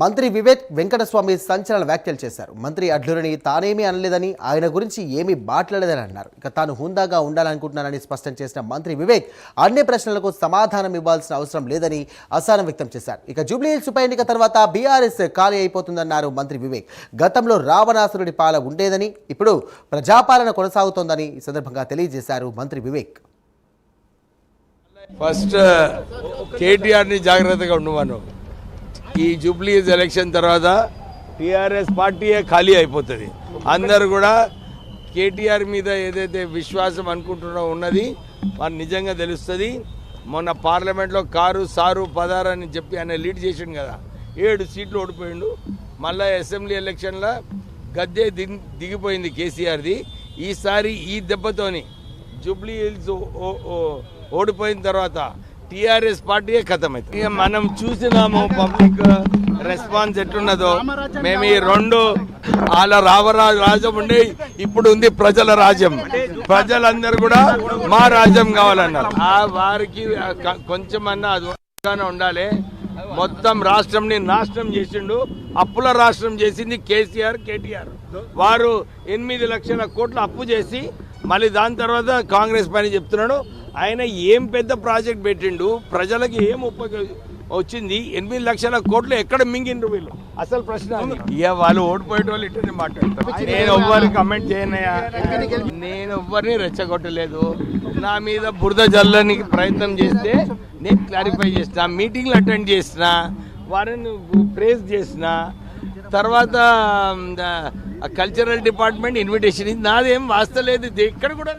మంత్రి వివేక్ వెంకటస్వామి సంచలన వ్యాఖ్యలు చేశారు. మంత్రి అడ్లూరిని తానేమీ అనలేదని ఆయన గురించి ఏమీ మాట్లాడలేదని అన్నారు. ఇక తాను హుందాగా ఉండాలనుకుంటున్నానని స్పష్టం చేసిన మంత్రి వివేక్ అన్ని ప్రశ్నలకు సమాధానం ఇవ్వాల్సిన అవసరం లేదని అసహనం వ్యక్తం చేశారు. ఇక జూబ్లీహిల్స్ ఉప ఎన్నిక తర్వాత బీఆర్ఎస్ ఖాళీ అయిపోతుందన్నారు మంత్రి వివేక్. గతంలో రావణాసురుడి పాల ఉండేదని ఇప్పుడు ప్రజాపాలన కొనసాగుతోందని ఈ సందర్భంగా తెలియజేశారు మంత్రి వివేక్. ఫస్ట్ కేటీఆర్ని జాగ్రత్తగా ఉండమను ఈ జూబ్లీస్ ఎలక్షన్ తర్వాత టీఆర్ఎస్ పార్టీయే ఖాళీ అయిపోతుంది. అందరు కూడా కేటీఆర్ మీద ఏదైతే విశ్వాసం అనుకుంటున్నా ఉన్నది వారు నిజంగా తెలుస్తుంది. మొన్న పార్లమెంట్లో కారు సారు పదారు అని చెప్పి ఆయన లీడ్ చేసిండు కదా ఏడు సీట్లు ఓడిపోయిండు. మళ్ళా అసెంబ్లీ ఎలక్షన్లో గద్దె దిగి దిగిపోయింది కేసీఆర్ది. ఈసారి ఈ దెబ్బతోని జూబ్లీ హిల్స్ ఓ- ఓ- ఓడిపోయిన తర్వాత టిఆర్ఎస్ పార్టీయే ఖతమైంది ఇక మనం చూసినాము పబ్లిక్ రెస్పాన్స్ ఎట్టున్నదో మేము ఈ రెండు వాళ్ళ రామరాజు రాజ్యం ఉండి ఇప్పుడు ఉంది ప్రజల రాజ్యం. ప్రజలందరూ కూడా మా రాజ్యం కావాలన్నారు. ఆ వారికి కొంచెం అన్నా కొంచెమన్నా అది ఉండాలి. మొత్తం రాష్ట్రంని నాశనం చేసిండు. అప్పుల రాష్ట్రం చేసింది కేసీఆర్ కేటీఆర్. వారు ఎనిమిది లక్షల కోట్లు అప్పు చేసి మళ్ళీ దాని తర్వాత కాంగ్రెస్ పని చెప్తున్నాడు. ఆయన ఏం పెద్ద ప్రాజెక్ట్ పెట్టిండు? ప్రజలకు ఏం ఉపయోగ వచ్చింది? ఎనిమిది లక్షల కోట్లు ఎక్కడ మింగిండ్రు వీళ్ళు? అసలు ప్రశ్న. ఇక వాళ్ళు ఓడిపోయే వాళ్ళు ఇట్లనే మాట్లాడతారు. నేను ఎవ్వరు కమెంట్ చేయనయ్యా. నేను ఎవ్వరిని రెచ్చగొట్టలేదు. నా మీద బురద జల్లనికి ప్రయత్నం చేస్తే నేను క్లారిఫై చేసిన మీటింగ్లు అటెండ్ చేసిన వారిని ప్రేస్ చేసిన తర్వాత కల్చరల్ డిపార్ట్మెంట్ ఇన్విటేషన్ ఇది నాదేం వాస్తలేదు. ఇది ఎక్కడ కూడా